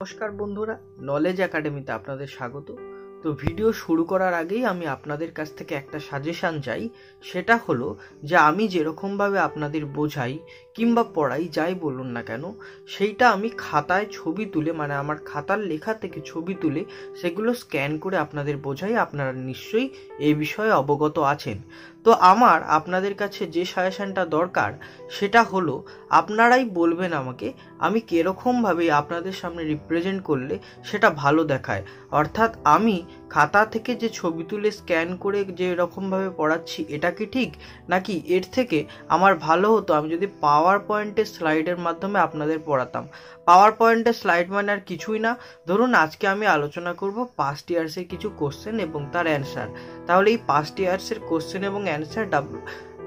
নমস্কার বন্ধুরা নলেজ একাডেমিতে আপনাদের স্বাগত। তো ভিডিও শুরু করার আগেই আমি আপনাদের কাছ থেকে একটা সাজেশান চাই। সেটা হলো যে আমি যেরকমভাবে আপনাদের বোঝাই কিংবা পড়াই, যাই বলুন না কেন, সেইটা আমি খাতায় ছবি তুলে মানে আমার খাতার লেখা থেকে ছবি তুলে সেগুলো স্ক্যান করে আপনাদের বোঝাই। আপনারা নিশ্চয়ই এ বিষয়ে অবগত আছেন। তো আমার আপনাদের কাছে যে সাজেশানটা দরকার, সেটা হলো, আপনারাই বলবেন আমাকে, আমি কীরকমভাবে আপনাদের সামনে রিপ্রেজেন্ট করলে সেটা ভালো দেখায়। অর্থাৎ আমি খাতা থেকে যে ছবি তুলে স্ক্যান করে যে এরকমভাবে পড়াচ্ছি, এটা কি ঠিক? নাকি এর থেকে আমার ভালো হতো, আমি যদি পাওয়ার পয়েন্টের স্লাইডের মাধ্যমে আপনাদের পড়াতাম? পাওয়ার পয়েন্টের স্লাইড মানে আর কিছুই না। ধরুন, আজকে আমি আলোচনা করব পাস্ট ইয়ার্সের কিছু কোশ্চেন এবং তার অ্যান্সার তাহলে এই পাঁচটি আর্টসের কোশ্চেন এবং অ্যান্সার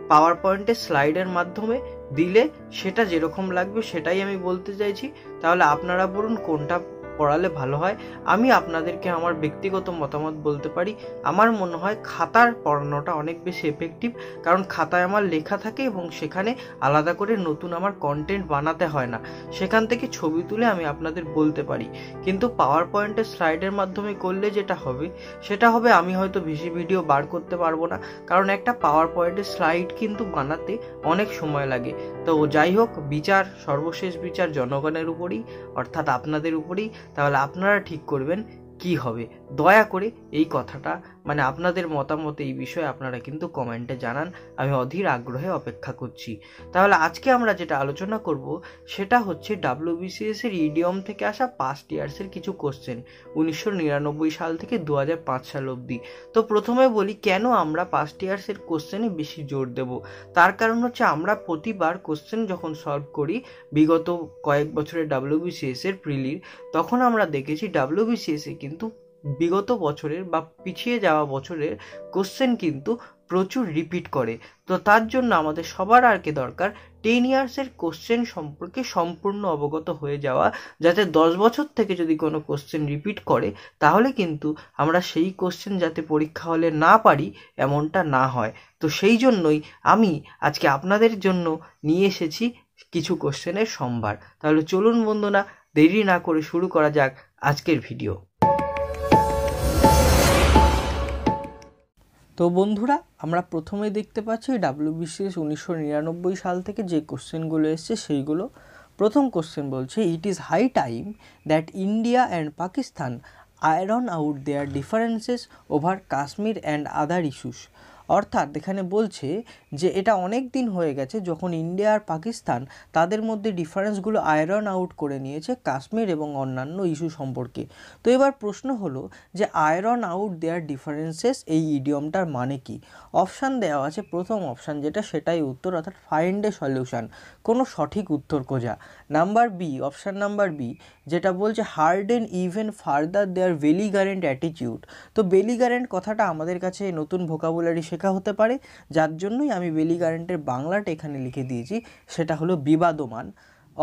পাওয়ার পয়েন্টের স্লাইডের মাধ্যমে দিলে সেটা যেরকম লাগবে সেটাই আমি বলতে চাইছি। তাহলে আপনারা বলুন কোনটা পড়ালে ভালো হয়। আমি আপনাদেরকে আমার ব্যক্তিগত মতামত বলতে পারি। আমার মনে হয় খাতার পড়ানোটা অনেক বেশি এফেক্টিভ কারণ খাতায় আমার লেখা থাকে এবং সেখানে আলাদা করে নতুন আমার কন্টেন্ট বানাতে হয় না। সেখান থেকে ছবি তুলে আমি আপনাদের বলতে পারি। কিন্তু পাওয়ার পয়েন্টের স্লাইডের মাধ্যমে করলে যেটা হবে, সেটা হবে আমি হয়তো বেশি ভিডিও বার করতে পারব না। কারণ একটা পাওয়ার পয়েন্টের স্লাইড কিন্তু বানাতে অনেক সময় লাগে। তো যাই হোক, বিচার, সর্বশেষ বিচার জনগণের উপরই, অর্থাৎ আপনাদের উপরেই। তাহলে আপনারা ঠিক করবেন কি হবে। দয়া করে এই কথাটা মানে আপনাদের মতামত এই বিষয়ে আপনারা কিন্তু কমেন্টে জানান। আমি অধীর আগ্রহে অপেক্ষা করছি। তাহলে আজকে আমরা যেটা আলোচনা করব, সেটা হচ্ছে ডাব্লিউবিসিএস এর ইডিয়ম থেকে আসা পাস্ট ইয়ার্সের কিছু কোশ্চেন উনিশশো নিরানব্বই সাল থেকে দু হাজার পাঁচ সাল অবধি। তো প্রথমে বলি, কেন আমরা পাস্ট ইয়ার্সের কোশ্চেনে বেশি জোর দেব? তার কারণ হচ্ছে আমরা প্রতিবার কোশ্চেন যখন সলভ করি, বিগত কয়েক বছরের ডাব্লিউবিসিএস এর প্রিলির তখন আমরা দেখেছি ডাব্লিউবিসিএস এ কিন্তু বিগত বছরের বা পিছিয়ে যাওয়া বছরের কোশ্চেন কিন্তু প্রচুর রিপিট করে। তো তার জন্য আমাদের সবার আর কি দরকার টেন ইয়ার্সের কোশ্চেন সম্পর্কে সম্পূর্ণ অবগত হয়ে যাওয়া, যাতে দশ বছর থেকে যদি কোনো কোশ্চেন রিপিট করে, তাহলে কিন্তু আমরা সেই কোশ্চেন যাতে পরীক্ষা হলে না পারি, এমনটা না হয়। তো সেই জন্যই আমি আজকে আপনাদের জন্য নিয়ে এসেছি কিছু কোশ্চেনের সম্ভার। তাহলে চলুন বন্ধুরা, দেরি না করে শুরু করা যাক আজকের ভিডিও তো বন্ধুরা, আমরা প্রথমে দেখতে পাচ্ছি ডাব্লিউবিসিএস উনিশশো নিরানব্বই সাল থেকে যে কোশ্চেনগুলো এসছে সেইগুলো। প্রথম কোশ্চেন বলছে it is high time that India and Pakistan iron out their differences over Kashmir and other issues অর্থাৎ এখানে বলছে যে এটা অনেক দিন হয়ে গেছে যখন ইন্ডিয়া আর পাকিস্তান তাদের মধ্যে ডিফারেন্সগুলো আয়রন আউট করে নিয়েছে কাশ্মীর এবং অন্যান্য ইস্যু সম্পর্কে। তো এবার প্রশ্ন হলো যে আয়রন আউট দেয়ার ডিফারেন্সেস এই ইডিয়মটার মানে কি? অপশান দেওয়া আছে প্রথম অপশান যেটা সেটাই উত্তর, অর্থাৎ ফাইন্ড এ সলিউশন কোনো সঠিক উত্তর খোঁজা। Number B option number B যেটা বলছে harden even further their belligerent attitude তো বেলিগারেন্ট কথাটা আমাদের কাছে নতুন ভোকাবুলারি শেখা হতে পারে, যার জন্যই আমি বেলিগারেন্টের বাংলাটা এখানে লিখে দিয়েছি, সেটা হলো বিবাদমান।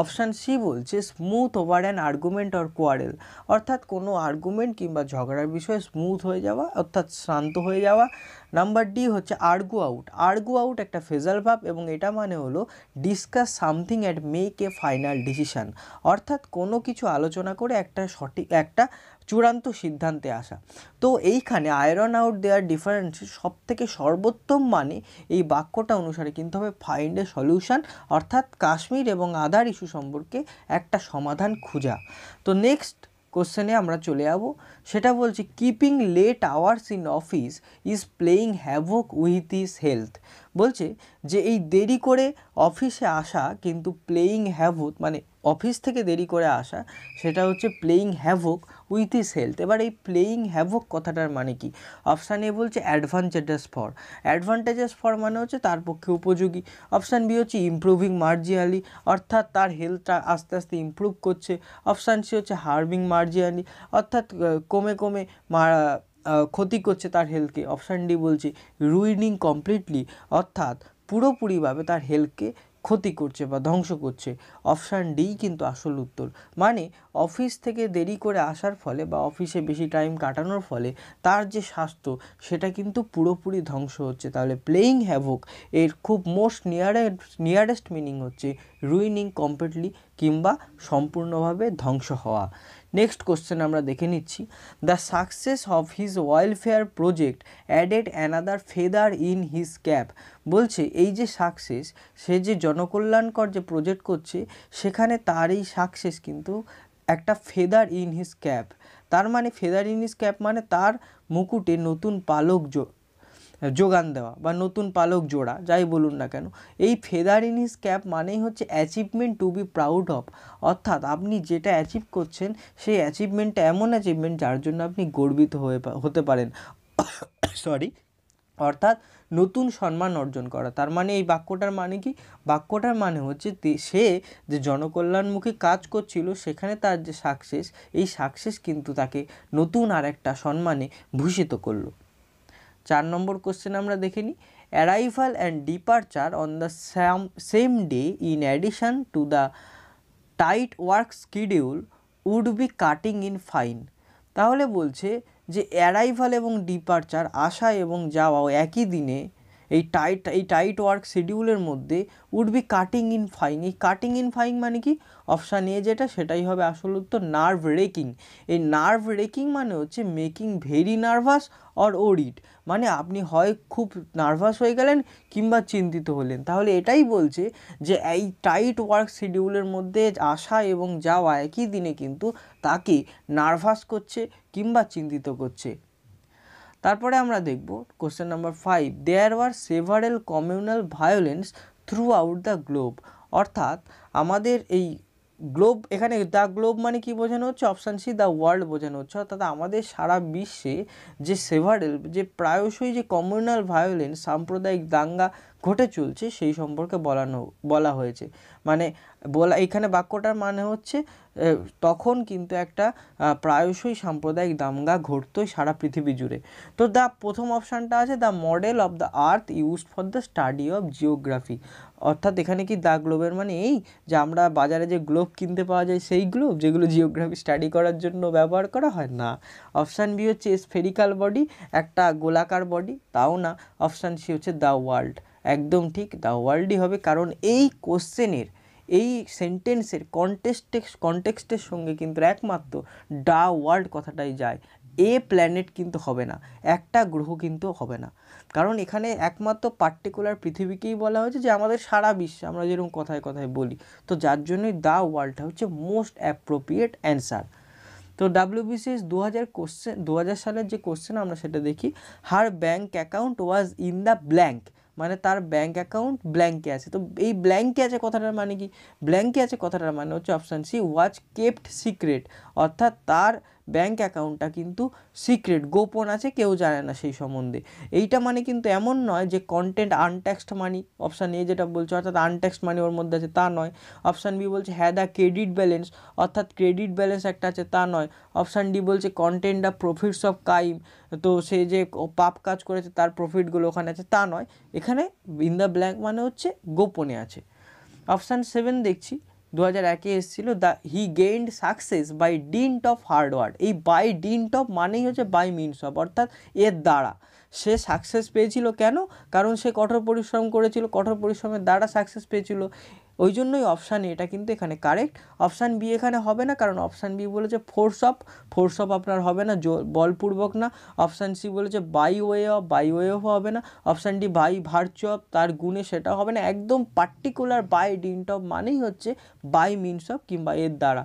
অপশান সি বলছে, smooth over an argument or quarrel. অর্থাৎ কোনো আর্গুমেন্ট কিংবা ঝগড়ার বিষয়ে স্মুথ হয়ে যাওয়া, অর্থাৎ শ্রান্ত হয়ে যাওয়া। নাম্বার ডি হচ্ছে, আর্গু আউট। আর্গু আউট একটা ফেজাল ভাব এবং এটা মানে হলো, discuss something at make a final decision. অর্থাৎ কোনো কিছু আলোচনা করে একটা সঠিক, একটা চূড়ান্ত সিদ্ধান্তে আসা। তো এইখানে আয়রন আউট দেওয়ার ডিফারেন্স সব থেকে সর্বোত্তম মানে এই বাক্যটা অনুসারে কিন্তু হবে ফাইন্ড এ সলিউশন অর্থাৎ কাশ্মীর এবং আদার ইস্যু সম্পর্কে একটা সমাধান খোঁজা। তো নেক্সট কোশ্চেনে আমরা চলে যাব। সেটা বলছি keeping late hours in office is playing havoc with is health বলছে যে এই দেরি করে অফিসে আসা কিন্তু প্লেয়িং হ্যাভক মানে অফিস থেকে দেরি করে আসা, সেটা হচ্ছে playing havoc with is health এবার এই প্লেয়িং হ্যাভক কথাটার মানে কি? অপশান এ বলছে অ্যাডভান্টেজেস ফর অ্যাডভান্টেজেস ফর মানে হচ্ছে তার পক্ষে উপযোগী। অপশান বি হচ্ছে ইমপ্রুভিং মার্জিয়ালি অর্থাৎ তার হেলথটা আস্তে আস্তে ইমপ্রুভ করছে। অপশান সি হচ্ছে হার্মিং মার্জিয়ালি অর্থাৎ কমে কমে ক্ষতি করছে তার হেলথকে অপশান ডি বলছে রুইনিং কমপ্লিটলি অর্থাৎ পুরোপুরিভাবে তার হেলথকে ক্ষতি করছে বা ধ্বংস করছে। অপশান ডি কিন্তু আসল উত্তর। মানে অফিস থেকে দেরি করে আসার ফলে বা অফিসে বেশি টাইম কাটানোর ফলে তার যে স্বাস্থ্য, সেটা কিন্তু পুরোপুরি ধ্বংস হচ্ছে। তাহলে প্লেয়িং হ্যাভক এর খুব মোস্ট নিয়ারেস্ট নিয়ারেস্ট মিনিং হচ্ছে রুইনিং কমপ্লিটলি কিংবা সম্পূর্ণভাবে ধ্বংস হওয়া। নেক্সট কোশ্চেন আমরা দেখে নিচ্ছি। The success of his welfare project added another feather in his cap বলছে, এই যে সাকসেস সে যে জনকল্যাণকর যে প্রজেক্ট করছে, সেখানে তার এই সাকসেস কিন্তু একটা ফেদার ইন হিজ ক্যাপ তার মানে ফেদার ইন হিজ ক্যাপ মানে তার মুকুটে নতুন পালক যোগান দেওয়া বা নতুন পালক জোড়া, যাই বলুন না কেন। এই ফেদার ইন হিস ক্যাপ মানেই হচ্ছে achievement to be proud of অর্থাৎ আপনি যেটা অ্যাচিভ করছেন, সেই অ্যাচিভমেন্টটা এমন অ্যাচিভমেন্ট যার জন্য আপনি গর্বিত হয়ে হতে পারেন। সরি অর্থাৎ নতুন সম্মান অর্জন করা। তার মানে এই বাক্যটার মানে কি? বাক্যটার মানে হচ্ছে সে যে জনকল্যাণমুখী কাজ করছিল, সেখানে তার যে সাকসেস এই সাকসেস কিন্তু তাকে নতুন আর একটা সম্মানে ভূষিত করল। চার নম্বর কোশ্চেন আমরা দেখে নিই arrival and departure on the same same day in addition to the tight work schedule would be cutting in fine তাহলে বলছে যে অ্যারাইভাল এবং ডিপার্চার আসা এবং যাওয়াও একই দিনে এই টাইট এই টাইট ওয়ার্ক শিডিউলের মধ্যে would be cutting in fine এই কাটিং ইন ফাইং মানে কি? অপশান এ যেটা, সেটাই হবে আসল উত্তর নার্ভ রেকিং এই নার্ভ রেকিং মানে হচ্ছে making very nervous or worried মানে আপনি হয় খুব নার্ভাস হয়ে গেলেন কিংবা চিন্তিত হলেন। তাহলে এটাই বলছে যে এই টাইট ওয়ার্ক শিডিউলের মধ্যে আসা এবং যাওয়া একই দিনে কিন্তু তাকে নার্ভাস করছে কিংবা চিন্তিত করছে। তারপরে আমরা দেখব question number five there were several communal violence throughout the globe অর্থাৎ আমাদের এই গ্লোব এখানে দ্য গ্লোব মানে কি বোঝানো হচ্ছে? অপশান সি দ্য ওয়ার্ল্ড বোঝানো হচ্ছে। অর্থাৎ আমাদের সারা বিশ্বে যে সেভারেল যে প্রায়শই যে কমিউনাল ভায়োলেন্স সাম্প্রদায়িক দাঙ্গা ঘটে চলছে, সেই সম্পর্কে বলানো, বলা হয়েছে। মানে বলা, এখানে বাক্যটার মানে হচ্ছে তখন কিন্তু একটা প্রায়শই সাম্প্রদায়িক দাঙ্গা ঘটতো সারা পৃথিবী জুড়ে। তো দ্য প্রথম অপশানটা আছে, the model of the earth use for the study of geography. অর্থাৎ এখানে কি দ্য গ্লোবের মানে এই, যে আমরা বাজারে যে গ্লোব কিনতে পাওয়া যায়, সেই গ্লোব যেগুলো জিওগ্রাফি স্টাডি করার জন্য ব্যবহার করা হয়? না। অপশান বি হচ্ছে স্ফেরিক্যাল বডি, একটা গোলাকার বডি। তাও না। অপশান সি হচ্ছে, দ্য ওয়ার্ল্ড। একদম ঠিক দ্য ওয়ার্ল্ডই হবে। কারণ এই কোশ্চেনের এই সেন্টেন্সের কন্টেস্টে কন্টেক্সটের সঙ্গে কিন্তু একমাত্র ডা ওয়ার্ল্ড কথাটাই যায়। এ প্ল্যানেট কিন্তু হবে না, একটা গ্রহ কিন্তু হবে না। কারণ এখানে একমাত্র পার্টিকুলার পৃথিবীকেই বলা হয়েছে যে আমাদের সারা বিশ্বে আমরা যেরকম কথায় কথায় বলি, তো যার জন্যই দ্য ওয়ার্ল্ডটা হচ্ছে মোস্ট অ্যাপ্রোপ্রিয়েট অ্যান্সার তো ডাব্লিউবিসিএস দু হাজার কোশ্চেন দু হাজার সালের যে কোশ্চেন আমরা সেটা দেখি her bank account was in the blank মানে তার ব্যাঙ্ক অ্যাকাউন্ট ব্ল্যাঙ্কে আছে। তো এই ব্ল্যাঙ্কে আছে কথাটার মানে কি? ব্ল্যাঙ্কে আছে কথাটার মানে হচ্ছে option C was kept secret অর্থাৎ তার ব্যাঙ্ক অ্যাকাউন্টটা কিন্তু সিক্রেট, গোপন আছে, কেউ জানে না সেই সম্বন্ধে। এইটা মানে কিন্তু এমন নয় যে content untaxed money option A যেটা বলছে, অর্থাৎ আনট্যাক্সড মানি ওর মধ্যে আছে তা নয়। অপশান বি বলছে হ্যাঁ দ্য ক্রেডিট ব্যালেন্স অর্থাৎ ক্রেডিট ব্যালেন্স একটা আছে তা নয়। অপশান ডি বলছে content the profits of crime তো সে যে পাপ কাজ করেছে তার প্রফিটগুলো ওখানে আছে তা নয়। এখানে ইন দ্য ব্ল্যাঙ্ক মানে হচ্ছে গোপনে আছে। অপশান সেভেন দেখছি দু হাজার একে এসেছিল the he gained success by dint of hard work এই বাই ডিন্ট অফ মানেই হচ্ছে বাই মিনস অফ অর্থাৎ এর দ্বারা। সে সাকসেস পেয়েছিল কেন? কারণ সে কঠোর পরিশ্রম করেছিল, কঠোর পরিশ্রমের দ্বারা সাকসেস পেয়েছিল। ওই জন্যই অপশান এটা কিন্তু এখানে কারেক্ট অপশান বি এখানে হবে না, কারণ অপশান বি বলেছে ফোর্স অফ ফোর্স অফ আপনার হবে না বলপূর্বক না। অপশান সি বলেছে by way of by way of হবে না। Option D by virtue of তার গুণে সেটা হবে না। একদম পার্টিকুলার বাই ডিন্ট অফ মানেই হচ্ছে বাই মিনস অফ কিংবা এর দ্বারা।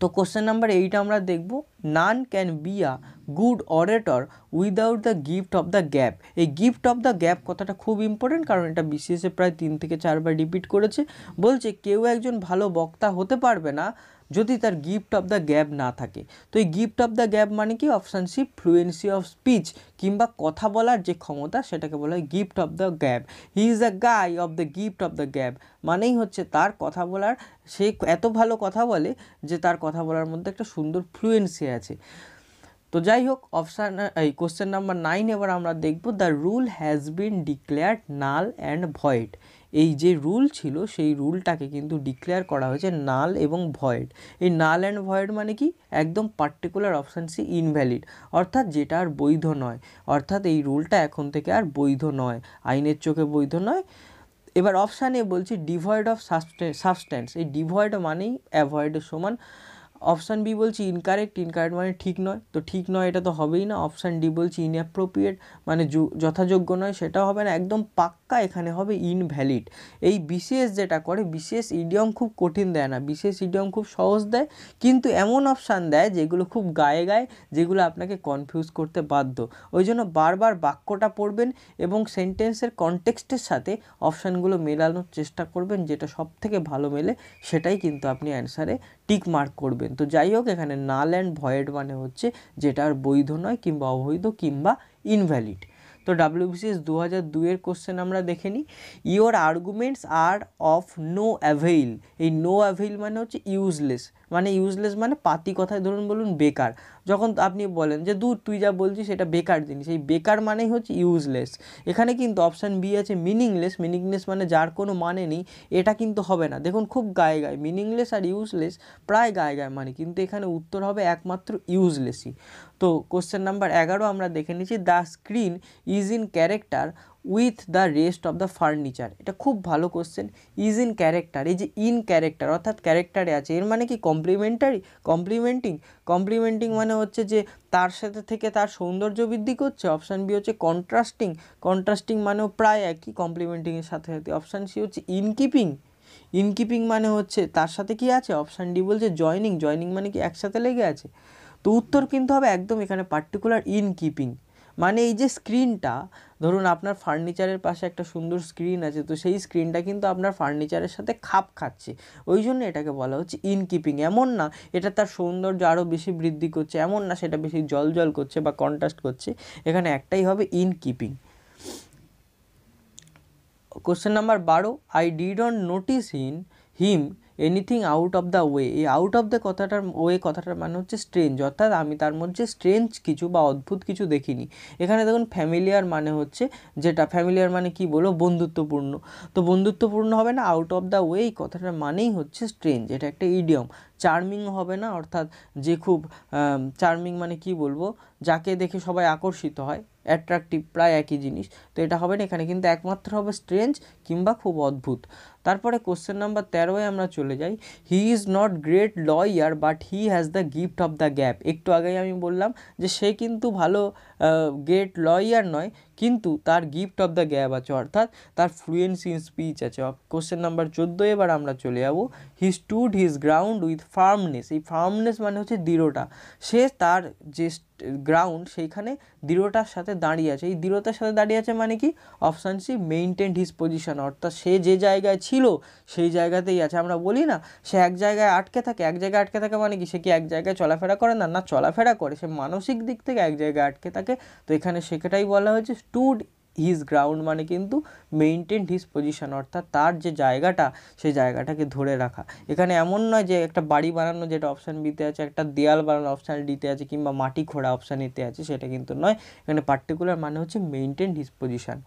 তো কোশ্চেন নাম্বার এইট আমরা দেখব none can be a good orator without the gift of the gab এই গিফট অফ দ্য গ্যাপ কথাটা খুব ইম্পর্টেন্ট কারণ এটা বিসিএসে প্রায় তিন থেকে চারবার রিপিট করেছে। বলছে, কেউ একজন ভালো বক্তা হতে পারবে না যদি তার গিফট অফ দ্য গ্যাপ না থাকে। তো এই গিফট অফ দ্য গ্যাপ মানে কি? Option C fluency of speech কিংবা কথা বলার যে ক্ষমতা, সেটাকে বলা হয় gift of the gab he is a guy of the gift of the gab মানেই হচ্ছে তার কথা বলার, সে এত ভালো কথা বলে যে তার কথা বলার মধ্যে একটা সুন্দর ফ্লুয়েন্সি আছে। তো যাই হোক অপশান এই কোশ্চেন নাম্বার নাইন এবার আমরা দেখব the rule has been declared null and void এই যে রুল ছিল, সেই রুলটাকে কিন্তু ডিক্লেয়ার করা হয়েছে নাল এবং ভয়েড এই নাল অ্যান্ড ভয়েড মানে কি? একদম পার্টিকুলার অপশান সি ইনভ্যালিড অর্থাৎ যেটা আর বৈধ নয়। অর্থাৎ এই রুলটা এখন থেকে আর বৈধ নয়। আইনের চোখে বৈধ নয়। এবার অপশানে বলছি ডিভয়েড অফ সাবস্টেন্স এই ডিভয়েড মানেই অ্যাভয়েডের সমান। অপশান বি বলছি ইনকারেক্ট ইনকারেক্ট মানে ঠিক নয়। তো ঠিক নয় এটা তো হবেই না। অপশান ডি বলছি ইনঅ্যাপ্রোপ্রিয়েট মানে যথাযোগ্য নয়, সেটাও হবে না। একদম পাক্কা, এখানে হবে ইনভ্যালিড এই বিশেষ যেটা করে, বিশেষ ইডিয়ম খুব কঠিন দেয় না, বিশেষ ইডিয়ম খুব সহজ দেয়, কিন্তু এমন অপশান দেয় যেগুলো খুব গায়ে গায়ে, যেগুলো আপনাকে কনফিউজ করতে বাধ্য। ওই জন্য বারবার বাক্যটা পড়বেন এবং সেন্টেন্সের কনটেক্সটের সাথে অপশানগুলো মেলানোর চেষ্টা করবেন, যেটা সব থেকে ভালো মেলে, সেটাই কিন্তু আপনি অ্যান্সারে টিক মার্ক করবেন। তো যাই হোক, এখানে নাল অ্যান্ড ভয়েড মানে হচ্ছে যেটা আর বৈধ নয় কিংবা অবৈধ কিংবা ইনভ্যালিড তো ডাব্লিউবিসিএস দু হাজার দুইয়ের কোশ্চেন আমরা দেখে নিই। Your arguments are of no avail এই নো অ্যাভেইল মানে হচ্ছে ইউজলেস মানে ইউজলেস মানে পাতি কথায় ধরুন বলুন বেকার। যখন আপনি বলেন যে, দূর, তুই যা বলছিস সেটা বেকার জিনিস। এই বেকার মানেই হচ্ছে ইউজলেস এখানে কিন্তু অপশান বি আছে মিনিংলেস মিনিংলেস মানে যার কোনো মানে নেই, এটা কিন্তু হবে না। দেখুন, খুব গায়ে গায়ে। মিনিংলেস আর ইউজলেস প্রায় গায়ে গায়ে মানে কিন্তু এখানে উত্তর হবে একমাত্র ইউজলেসই তো কোশ্চেন নাম্বার এগারো আমরা দেখে নিচ্ছি the screen is in character with the rest of the furniture এটা খুব ভালো কোশ্চেন ইজ ইন ক্যারেক্টার এই যে ইন ক্যারেক্টার অর্থাৎ ক্যারেক্টারে আছে, এর মানে কি কমপ্লিমেন্টারি কমপ্লিমেন্টিং কমপ্লিমেন্টিং মানে হচ্ছে যে তার সাথে থেকে তার সৌন্দর্য বৃদ্ধি করছে। অপশান বি হচ্ছে কন্ট্রাস্টিং কন্ট্রাস্টিং মানেও প্রায় একই কমপ্লিমেন্টিংয়ের সাথে সাথে। অপশান সি হচ্ছে ইনকিপিং ইনকিপিং মানে হচ্ছে তার সাথে কি আছে? অপশান ডি বলছে জয়নিং জয়নিং মানে কি একসাথে লেগে আছে? তো উত্তর কিন্তু হবে একদম এখানে পার্টিকুলার ইন কিপিং মানে এই যে স্ক্রিনটা ধরুন আপনার ফার্নিচারের পাশে একটা সুন্দর স্ক্রিন আছে, তো সেই স্ক্রিনটা কিন্তু আপনার ফার্নিচারের সাথে খাপ খাচ্ছে। ওই জন্য এটাকে বলা হচ্ছে ইন কিপিং এমন না, এটা তার সৌন্দর্য আরও বেশি বৃদ্ধি করছে, এমন না সেটা বেশি জল জল করছে বা কন্ট্রাস্ট করছে। এখানে একটাই হবে ইন কিপিং কোশ্চেন নাম্বার বারো I did on notice in him anything out of the way এই আউট অফ দ্য কথাটার ওয়ে কথাটার মানে হচ্ছে স্ট্রেঞ্জ অর্থাৎ আমি তার মধ্যে স্ট্রেঞ্জ কিছু বা অদ্ভুত কিছু দেখিনি। এখানে দেখুন ফ্যামিলিয়ার মানে হচ্ছে যেটা ফ্যামিলিয়ার মানে কি বলো বন্ধুত্বপূর্ণ। তো বন্ধুত্বপূর্ণ হবে না আউট অফ দ্য ওয়ে এই কথাটার মানেই হচ্ছে স্ট্রেঞ্জ এটা একটা ইডিয়ম চার্মিং হবে না, অর্থাৎ যে খুব চার্মিং মানে কি বলব? যাকে দেখে সবাই আকর্ষিত হয় অ্যাট্রাকটিভ প্রায় একই জিনিস। তো এটা হবে না, এখানে কিন্তু একমাত্র হবে স্ট্রেঞ্জ কিংবা খুব অদ্ভুত। তারপরে কোশ্চেন নাম্বার তেরোয় আমরা চলে যাই। He is not great lawyer but he has the gift of the gab একটু আগেই আমি বললাম যে, সে কিন্তু ভালো গ্রেট লয়ার নয়, কিন্তু তার গিফট অফ দ্য গ্যাপ আছে, অর্থাৎ তার ফ্লুয়েন্সি ইন স্পিচ আছে। কোশ্চেন নাম্বার চোদ্দ এবার আমরা চলে যাব। He stood his ground with firmness এই ফার্মনেস মানে হচ্ছে দৃঢ়টা সে তার যে গ্রাউন্ড সেইখানে দৃঢ়তার সাথে দাঁড়িয়ে আছে। এই দৃঢ়তার সাথে দাঁড়িয়ে আছে মানে কি? Option C maintained his position অর্থাৎ সে যে জায়গায় ছিল, সেই জায়গাতেই আছে। আমরা বলি না, সে এক জায়গায় আটকে থাকে। এক জায়গায় আটকে থাকে মানে কি? সে কি এক জায়গায় চলাফেরা করে না? না, চলাফেরা করে। সে মানসিক দিক থেকে এক জায়গায় আটকে থাকে। তো এখানে সেটাই বলা হয়েছে স্টুড হিজ গ্রাউন্ড মানে কিন্তু মেনটেন হিজ পজিশন অর্থাৎ তার যে জায়গাটা, সেই জায়গাটাকে ধরে রাখা। এখানে এমন নয় যে একটা বাড়ি বানানো যেটা অপশান বিতে আছে, একটা দেয়াল বানানো অপশান ডিতে আছে, কিংবা মাটি খোঁড়া অপশান এতে আছে, সেটা কিন্তু নয়। এখানে পার্টিকুলার মানে হচ্ছে maintain his position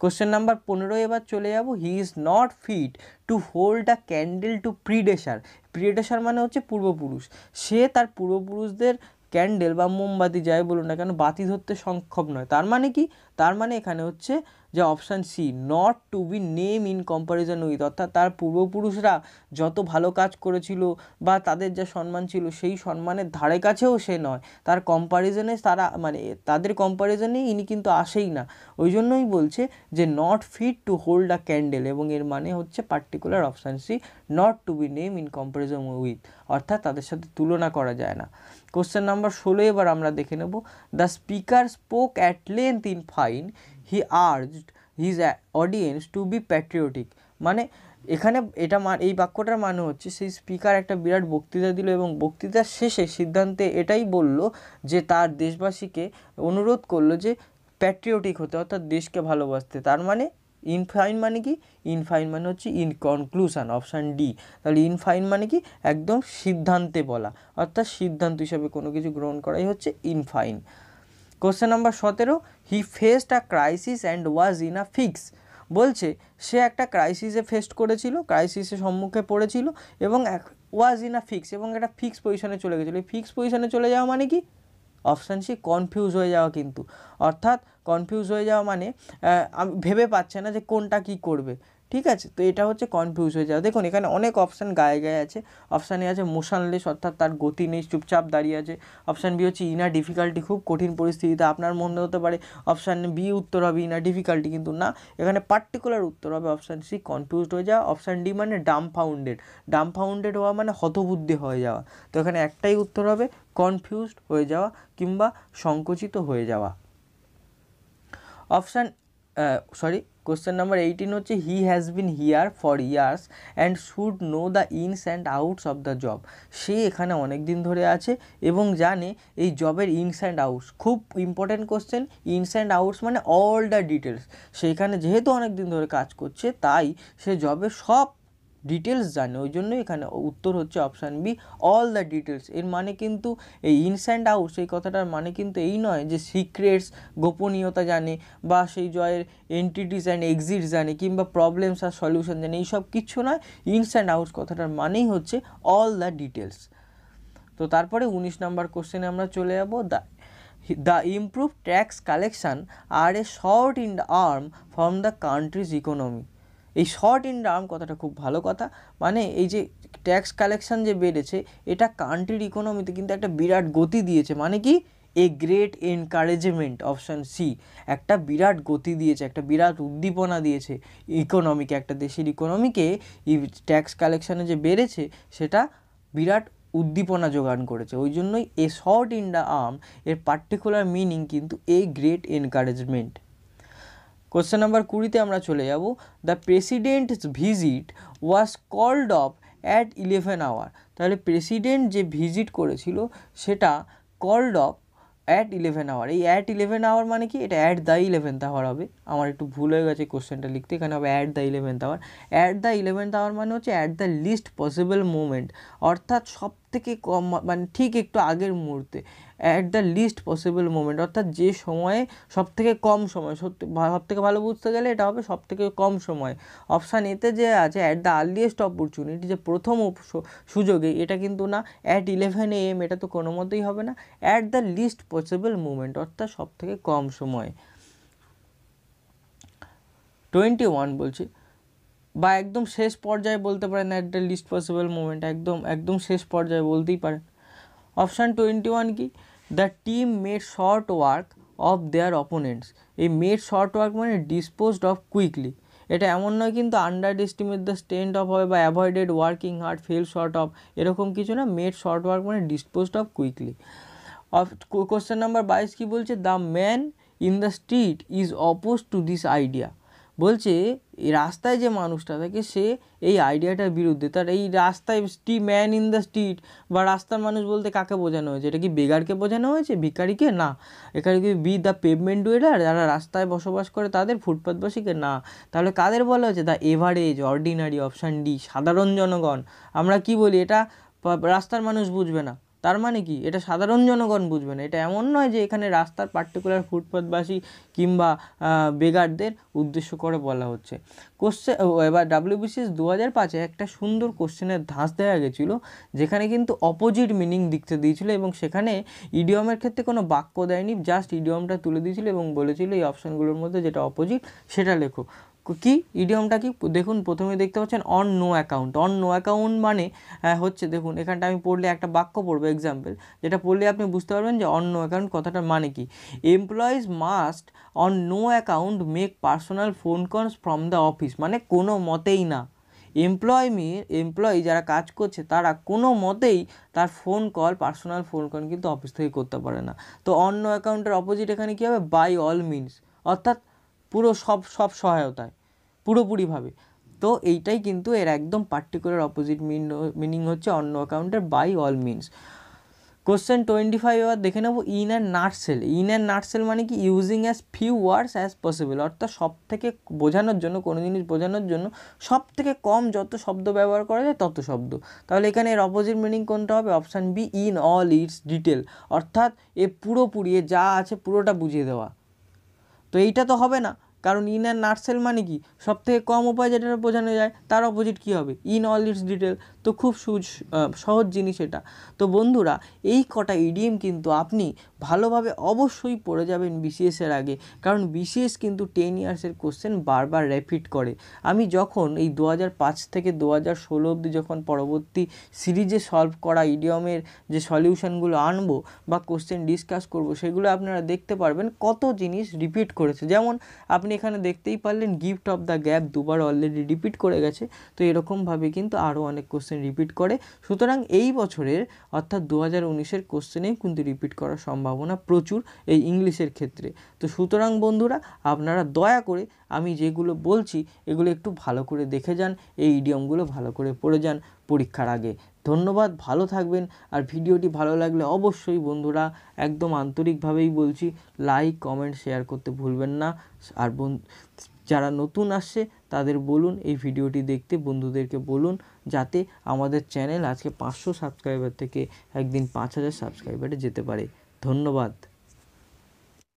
question number পনেরো, এবার চলে যাব। He is not fit to hold a candle to predecessor predecessor মানে হচ্ছে পূর্বপুরুষ। সে তার পূর্বপুরুষদের ক্যান্ডেল বা মোমবাতি যাই বলুন না কেন, বাতি ধরতে সক্ষম নয়। তার মানে কি? তার মানে এখানে হচ্ছে যে option C not to be name in comparison with অর্থাৎ তার পূর্বপুরুষরা যত ভালো কাজ করেছিল বা তাদের যা সম্মান ছিল, সেই সম্মানের ধারে কাছেও সে নয়। তার কম্প্যারিজনে তারা মানে তাদের কম্প্যারিজনে ইনি কিন্তু আসেই না। ওই জন্যই বলছে যে not fit to hold a candle এবং এর মানে হচ্ছে particular option C not to be name in comparison with অর্থাৎ তাদের সাথে তুলনা করা যায় না। কোশ্চেন নাম্বার ষোলো এবার আমরা দেখে নেব। The speaker spoke at length in fine he urged his audience to be patriotic মানে এখানে এটা এই বাক্যটার মানে হচ্ছে সেই স্পিকার একটা বিরাট বক্তৃতা দিল এবং বক্তৃতার শেষে সিদ্ধান্তে এটাই বলল যে তার দেশবাসীকে অনুরোধ করল যে প্যাট্রিওটিক হতে, অর্থাৎ দেশকে ভালোবাসতে। তার মানে ইনফাইন মানে কি? ইনফাইন মানে হচ্ছে ইন কনক্লুশন অপশান ডি তাহলে ইনফাইন মানে কি? একদম সিদ্ধান্তে বলা। অর্থাৎ সিদ্ধান্ত হিসাবে কোনো কিছু গ্রহণ করাই হচ্ছে ইনফাইন। কোশ্চেন নাম্বার সতেরো he faced a crisis and was in a fix বলছে, সে একটা ক্রাইসিসে ফেস্ট করেছিল ক্রাইসিসের সম্মুখে পড়েছিল এবং ওয়াজ ইন আ ফিক্স এবং একটা ফিক্স পজিশনে চলে গেছিল। এই ফিক্স পজিশনে চলে যাওয়া মানে কি? অপশান সি কনফিউজ হয়ে যাওয়া কিন্তু। অর্থাৎ কনফিউজ হয়ে যাওয়া মানে ভেবে পাচ্ছে না যে কোনটা কি করবে। ঠিক আছে? তো এটা হচ্ছে কনফিউজ হয়ে যাওয়া দেখুন, এখানে অনেক অপশান গায়ে গায়ে আছে। অপশানে আছে মোশনলেস অর্থাৎ তার গতি নেই, চুপচাপ দাঁড়িয়ে আছে। অপশান বি হচ্ছে ইনার ডিফিকাল্টি খুব কঠিন পরিস্থিতিতে আপনার মনে হতে পারে। অপশান বি উত্তর হবে ইনার ডিফিকাল্টি কিন্তু না। এখানে পার্টিকুলার উত্তর হবে অপশান সি কনফিউজড হয়ে যাওয়া। অপশান ডি মানে ডাম ফাউন্ডেড ডাম ফাউন্ডেড হওয়া মানে হতবুদ্ধি হয়ে যাওয়া। তো এখানে একটাই উত্তর হবে কনফিউজড হয়ে যাওয়া কিংবা সংকুচিত হয়ে যাওয়া। Option sorry question number eighteen হচ্ছে he has been here for years and should know the ins and outs of the job সে এখানে অনেক দিন ধরে আছে এবং জানে এই জবের ইনস অ্যান্ড আউটস খুব important question ins and outs মানে অল দ্য ডিটেলস সেইখানে যেহেতু অনেক দিন ধরে কাজ করছে, তাই সে জবের সব ডিটেলস জানে ওই জন্যই এখানে উত্তর হচ্ছে option B all the details এর মানে কিন্তু এই ইনস অ্যান্ড আউটস এই কথাটার মানে কিন্তু এই নয় যে সিক্রেটস গোপনীয়তা জানে বা সেই জয়ের এন্টিটিস অ্যান্ড এক্সিট জানে কিংবা প্রবলেমস আর সলিউশন জানে, এইসব কিচ্ছু নয়। ইনস অ্যান্ড আউটস কথাটার মানেই হচ্ছে অল দ্য ডিটেলস তো তারপরে উনিশ নম্বর কোশ্চেনে আমরা চলে যাব। The the improve tax collection are a shot in the arm from the country's economy এই শর্ট ইন আর্ম কথাটা খুব ভালো কথা। মানে এই যে ট্যাক্স কালেকশন যে বেড়েছে, এটা কান্ট্রির ইকোনমিতে কিন্তু একটা বিরাট গতি দিয়েছে। মানে কি? A great encouragement option C একটা বিরাট গতি দিয়েছে, একটা বিরাট উদ্দীপনা দিয়েছে ইকোনমিকে একটা দেশের ইকোনমিকে ট্যাক্স কালেকশানে যে বেড়েছে, সেটা বিরাট উদ্দীপনা যোগান করেছে। ওই জন্যই a shot in the arm এর পার্টিকুলার মিনিং কিন্তু a great encouragement question number কুড়িতে আমরা চলে যাব। The president's visit was called off at eleven hour তাহলে প্রেসিডেন্ট যে ভিজিট করেছিল, সেটা called off at eleven hour এই অ্যাট ইলেভেন আওয়ার মানে কি? এটা অ্যাট দ্য ইলেভেন্থ আওয়ার হবে। আমার একটু ভুল হয়ে গেছে কোশ্চেনটা লিখতে। এখানে হবে at the eleventh hour at the eleventh hour মানে হচ্ছে at the least possible moment অর্থাৎ সব থেকে কম মানে ঠিক একটু আগের মুহূর্তে at the least possible moment অর্থাৎ যে সময়ে সব থেকে কম সময় সত্যি সব থেকে ভালো বুঝতে গেলে এটা হবে সব থেকে কম সময়। অপশান এতে যে আছে অ্যাট দ্য আর্লিয়েস্ট অপরচুনিটি যে প্রথম সুযোগে, এটা কিন্তু না অ্যাট ইলেভেন এ এম এটা তো কোনো মতেই হবে না at the least possible moment অর্থাৎ সব থেকে কম সময়। টোয়েন্টি ওয়ান বলছে। বা একদম শেষ পর্যায়ে বলতে পারেন at the least possible moment একদম একদম শেষ পর্যায়ে বলতেই পারেন। অপশান টোয়েন্টি ওয়ান কি? The team made short work of their opponents এই মেড শর্ট ওয়ার্ক মানে ডিসপোজড অফ কুইকলি এটা এমন নয় কিন্তু underestimate the extent of হবে বা avoided working hard fell short of এরকম কিছু না। মেড শর্ট ওয়ার্ক মানে disposed of quickly of question number বাইশ কী বলছে? The man in the street is oppose to this idea বলছে এই রাস্তায় যে মানুষটা থাকে, সে এই আইডিয়াটার বিরুদ্ধে, তার এই রাস্তায় স্টি ম্যান ইন দ্য স্ট্রিট বা রাস্তার মানুষ বলতে কাকে বোঝানো হয়েছে? এটা কি বেগারকে বোঝানো হয়েছে? ভিকারিকে না। এখানে কি বি দ্য পেভমেন্ট ডুয়েলার যারা রাস্তায় বসবাস করে, তাদের ফুটপাথবাসীকে না। তাহলে কাদের বলা হয়েছে? The average ordinary option D সাধারণ জনগণ। আমরা কি বলি? এটা রাস্তার মানুষ বুঝবে না। তার মানে কি? এটা সাধারণ জনগণ বুঝবে না। এটা এমন নয় যে এখানে রাস্তার পার্টিকুলার ফুটপাথবাসী কিংবা বেগারদের উদ্দেশ্য করে বলা হচ্ছে। কোশ্চেন এবার ডাব্লিউবিসিএস দু হাজার পাঁচে একটা সুন্দর কোশ্চেনের ধাঁচ দেওয়া গেছিল, যেখানে কিন্তু অপোজিট মিনিং দিকতে দিয়েছিল এবং সেখানে ইডিয়মের ক্ষেত্রে কোনো বাক্য দেয়নি জাস্ট ইডিয়মটা তুলে দিয়েছিল এবং বলেছিল এই অপশানগুলোর মধ্যে যেটা অপোজিট সেটা লেখো। কি? ইডিয়মটা কি? দেখুন, প্রথমে দেখতে পাচ্ছেন on no account on no account মানে হচ্ছে দেখুন, এখানটা আমি পড়লে একটা বাক্য পড়ব এক্সাম্পল যেটা পড়লে আপনি বুঝতে পারবেন যে অন নো অ্যাকাউন্ট কথাটার মানে কি। Employees must on no account make personal phone calls from the office মানে কোনো মতেই না। এমপ্লয়মি এমপ্লয়ি যারা কাজ করছে, তারা কোনো মতেই তার phone call personal phone call কিন্তু অফিস থেকে করতে পারে না। তো অন্য অ্যাকাউন্টের অপোজিট এখানে কী হবে? বাই অল মিনস অর্থাৎ পুরো সব সব সহায়তায়, পুরোপুরিভাবে। তো এইটাই কিন্তু এর একদম পার্টিকুলার অপোজিট মিন মিনিং হচ্ছে অন্য অ্যাকাউন্টের by all means question twenty five এবার দেখে নেব in and nutshell in and nutshell মানে কি? Using as few words as possible অর্থাৎ সব থেকে বোঝানোর জন্য, কোনো জিনিস বোঝানোর জন্য সব থেকে কম যত শব্দ ব্যবহার করা যায় তত শব্দ। তাহলে এখানে এর অপোজিট মিনিং কোনটা হবে? Option B in all its detail অর্থাৎ এ পুরোপুরি, এ যা আছে পুরোটা বুঝিয়ে দেওয়া। তো এইটা তো হবে না। কারণ ইন অ্যান্ড নার্সেল মানে কি? সব থেকে কম উপায় যেটা বোঝানো যায়, তার অপোজিট কী হবে? In all its detail. তো খুব সহজ জিনিস এটা। তো বন্ধুরা, এই কটা ইডিএম কিন্তু আপনি ভালোভাবে অবশ্যই পড়ে যাবেন বিসিএস এর আগে। কারণ বিসিএস কিন্তু টেন ইয়ার্সের কোশ্চেন বারবার রিপিট করে। আমি যখন এই দু থেকে দু হাজার ষোলো অবধি যখন পরবর্তী সিরিজে সলভ করা ইডিয়মের যে সলিউশনগুলো আনব বা কোশ্চেন ডিসকাস করব, সেগুলো আপনারা দেখতে পারবেন কত জিনিস রিপিট করেছে। যেমন আপনি এখানে দেখতেই পারলেন গিফট অফ দ্য গ্যাপ দুবার অলরেডি রিপিট করে গেছে। তো এরকমভাবে কিন্তু আরও অনেক কোশ্চেন রিপিট করে। সুতরাং এই বছরের অর্থাৎ দু হাজার উনিশের কোশ্চেনেই কিন্তু রিপিট করার সম্ভাবনা প্রচুর এই ইংলিশের ক্ষেত্রে। তো সুতরাং বন্ধুরা, আপনারা দয়া করে আমি যেগুলো বলছি, এগুলো একটু ভালো করে দেখে যান, এই ইডিয়মগুলো ভালো করে পড়ে যান পরীক্ষার আগে। ধন্যবাদ, ভালো থাকবেন। আর ভিডিওটি ভালো লাগলে অবশ্যই বন্ধুরা, একদম আন্তরিকভাবেই বলছি, লাইক, কমেন্ট, শেয়ার করতে ভুলবেন না। আর যারা নতুন আসছে, তাদের বলুন, এই ভিডিওটি দেখতে বন্ধুদেরকে বলুন, যাতে আমাদের চ্যানেল আজকে পাঁচশো সাবস্ক্রাইবার থেকে একদিন পাঁচ হাজার সাবস্ক্রাইবারে যেতে পারে। ধন্যবাদ।